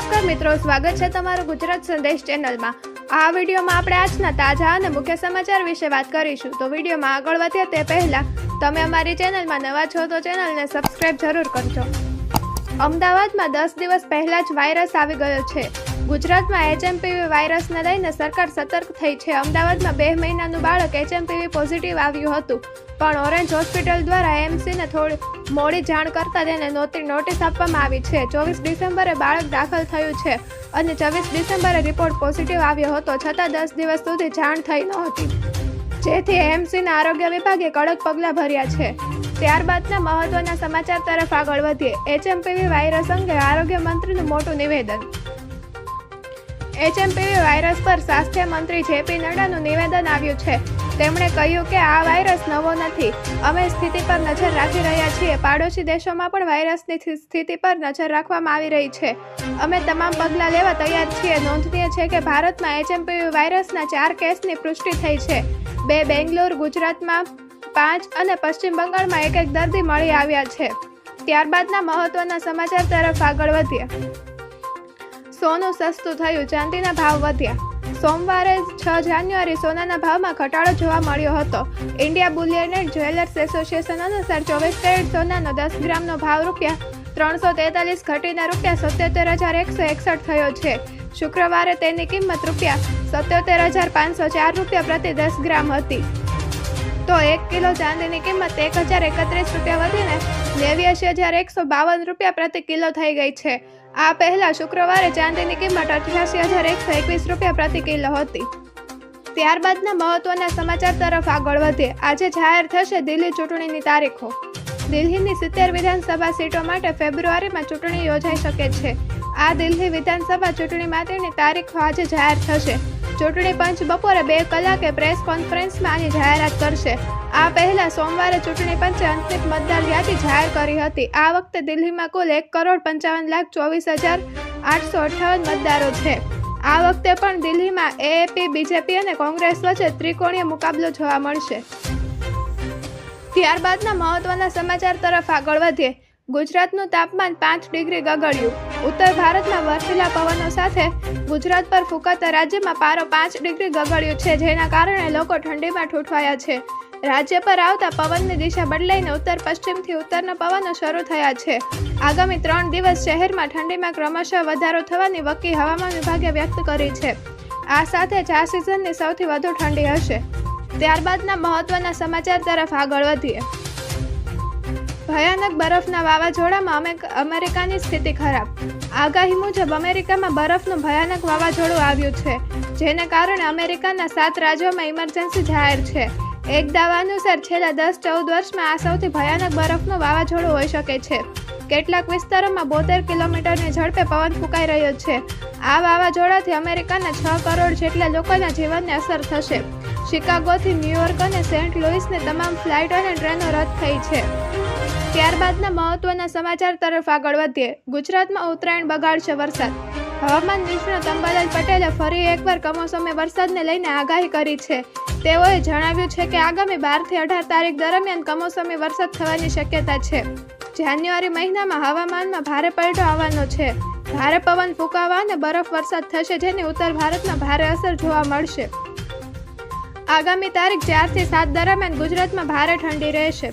નમસ્કાર મિત્રો, સ્વાગત છે તમારું ગુજરાત સંદેશ ચેનલમાં. આ વિડીયોમાં આપણે આજના તાજા અને મુખ્ય સમાચાર વિશે વાત કરીશું. તો વિડીયોમાં આગળ વધીએ તે પહેલા, તમે અમારી ચેનલમાં નવા છો તો ચેનલને સબસ્ક્રાઇબ જરૂર કરજો. અમદાવાદમાં દસ દિવસ પહેલા જ વાયરસ આવી ગયો છે. ગુજરાતમાં એચએમપીવી વાયરસને લઈને સરકાર સતર્ક થઈ છે. અમદાવાદમાં બે મહિનાનું બાળક એચએમપીવી પોઝિટિવ આવ્યું હતું. પણ ઓરેન્જ હોસ્પિટલ દ્વારા એમસીને થોડી મોડી જાણ કરતા તેને નોતિ- નોટિસ આપવામાં આવી છે. ચોવીસ ડિસેમ્બરે બાળક દાખલ થયું છે અને ચોવીસ ડિસેમ્બરે રિપોર્ટ પોઝિટિવ આવ્યો હતો. છતાં દસ દિવસ સુધી જાણ થઈ નહોતી. જેથી એમસીના આરોગ્ય વિભાગે કડક પગલાં ભર્યા છે. ત્યારબાદના મહત્વના સમાચાર તરફ આગળ વધીએ. એચએમપીવી વાયરસ અંગે આરોગ્ય મંત્રીનું મોટું નિવેદન. એચએમપીવી વાયરસ પર સ્વાસ્થ્ય મંત્રી જેપી નડ્ડાનું નિવેદન આવ્યું છે, તેમણે કહ્યું કે આ વાયરસ નવો નથી. અમે સ્થિતિ પર નજર રાખી રહ્યા છીએ. પાડોશી દેશોમાં પણ વાયરસની સ્થિ- સ્થિતિ પર નજર રાખવામાં આવી રહી છે. અમે તમામ પગલાં લેવા તૈયાર છીએ. નોંધનીય છે કે ભારતમાં એચએમપીવી વાયરસના ચાર કેસની પુષ્ટિ થઈ છે. બે બેંગ્લોર, ગુજરાતમાં પાંચ અને પશ્ચિમ બંગાળમાં એક એક દર્દી મળી આવ્યા છે. ત્યારબાદના મહત્વના સમાચાર તરફ આગળ વધીએ. સોનું સસ્તું થયું, ચાંદીના ભાવ વધ્યા. સોમવારે છ જાન્યુઆરી સોનાના ભાવમાં ઘટાડો જોવા મળ્યો હતો. India bullion and jewellers association અનુસાર ચોવીસ કેરેટ સોનાનો દસ ગ્રામનો ભાવ રૂપિયા ત્રણસો તેતાલીસ, ઘટીને રૂપિયા સત્યોતેર હજાર એકસો એકસઠ થયો છે. શુક્રવારે તેની કિંમત રૂપિયા સત્યોતેર હજાર પાંચસો ચાર રૂપિયા પ્રતિ દસ ગ્રામ હતી. તો એક કિલો ચાંદીની કિંમત એક હજાર એકત્રીસ રૂપિયા વધીને નેવ્યાસી હજાર એકસો બાવન રૂપિયા પ્રતિ કિલો થઈ ગઈ છે. આ પહેલા શુક્રવારે ચાંદીની કિંમત અઠ્યાસી હજાર એકસો એકવીસ રૂપિયા પ્રતિ કિલો હતી. ત્યારબાદના મહત્વના સમાચાર તરફ આગળ વધીએ આજે જાહેર થશે દિલ્હી ચૂંટણીની તારીખો. દિલ્હીની સિત્તેર વિધાનસભા સીટો માટે ફેબ્રુઆરીમાં ચૂંટણી યોજાઈ શકે છે. આ દિલ્હી વિધાનસભા ચૂંટણી માટેની તારીખો આજે જાહેર થશે. ચૂંટણી પંચ બપોરે બે કલાકે પ્રેસ કોન્ફરન્સમાં આની જાહેરાત કરશે. આ પહેલા સોમવારે ચૂંટણી પંચે અંતિમ મતદાર યાદી જાહેર કરી હતી. આ વખતે દિલ્હીમાં કુલ એક કરોડ પંચાવન લાખ ચોવીસ હજાર આઠસો અઠ્ઠાવન મતદારો છે. આ વખતે પણ દિલ્હીમાં એએપી બીજેપી અને કોંગ્રેસ વચ્ચે ત્રિકોણીય મુકાબલો જોવા મળશે. ત્યારબાદના મહત્વના સમાચાર તરફ આગળ વધીએ. ગુજરાતનું તાપમાન પાંચ ડિગ્રી ગગડ્યું. ઉત્તર ભારતમાં વરસેલા પવનો સાથે ગુજરાત પર ફૂંકાતા રાજ્યમાં પારો પાંચ ડિગ્રી ગગડ્યો છે, જેના કારણે લોકો ઠંડીમાં ઠૂંઠવાયા છે. રાજ્ય પર આવતા પવનની દિશા બદલાઈને ઉત્તર પશ્ચિમથી ઉત્તરના પવનો શરૂ થયા છે. આગામી ત્રણ દિવસ શહેરમાં ઠંડીમાં ક્રમશઃ વધારો થવાની વકી હવામાન વિભાગે વ્યક્ત કરી છે. આ સાથે જ આ સિઝનની સૌથી વધુ ઠંડી હશે. ત્યારબાદના મહત્વના સમાચાર તરફ આગળ વધીએ. ભયાનક બરફના વાવાઝોડામાં અમે અમેરિકાની સ્થિતિ ખરાબ. આગાહી મુજબ અમેરિકામાં બરફનું ભયાનક વાવાઝોડું આવ્યું છે, જેને કારણે અમેરિકાના સાત રાજ્યોમાં ઇમરજન્સી જાહેર છે. એક દાવા અનુસાર છેલ્લા દસ ચૌદ વર્ષમાં આ સૌથી ભયાનક બરફનું વાવાઝોડું હોઈ શકે છે. કેટલાક વિસ્તારોમાં બોતેર કિલોમીટરની ઝડપે પવન ફૂંકાઈ રહ્યો છે. આ વાવાઝોડાથી અમેરિકાના છ કરોડ જેટલા લોકોના જીવનને અસર થશે. શિકાગોથી ન્યૂયોર્ક અને સેન્ટ લુઇસની તમામ ફ્લાઇટ અને ટ્રેનો રદ થઈ છે. ત્યારબાદના મહત્વના સમાચાર તરફ આગળ વધીએ. ગુજરાતમાં ઉત્તરાયણ બગાડશે વરસાદ. હવામાન નિષ્ણાત અંબાલાલ પટેલે ફરી એકવાર કમોસમે વરસાદને લઈને આગાહી કરી છે. તેઓએ જણાવ્યું છે કે આગામી બારથી અઢાર તારીખ દરમિયાન કમોસમી વરસાદ થવાની શક્યતા છે. જાન્યુઆરી મહિનામાં હવામાનમાં ભારે પલટો આવવાનો છે. ભારે પવન ફૂંકાવા અને બરફ વરસાદ થશે જેની ઉત્તર ભારતમાં ભારે અસર જોવા મળશે. આગામી તારીખ ચારથી સાત દરમિયાન ગુજરાતમાં ભારે ઠંડી રહેશે.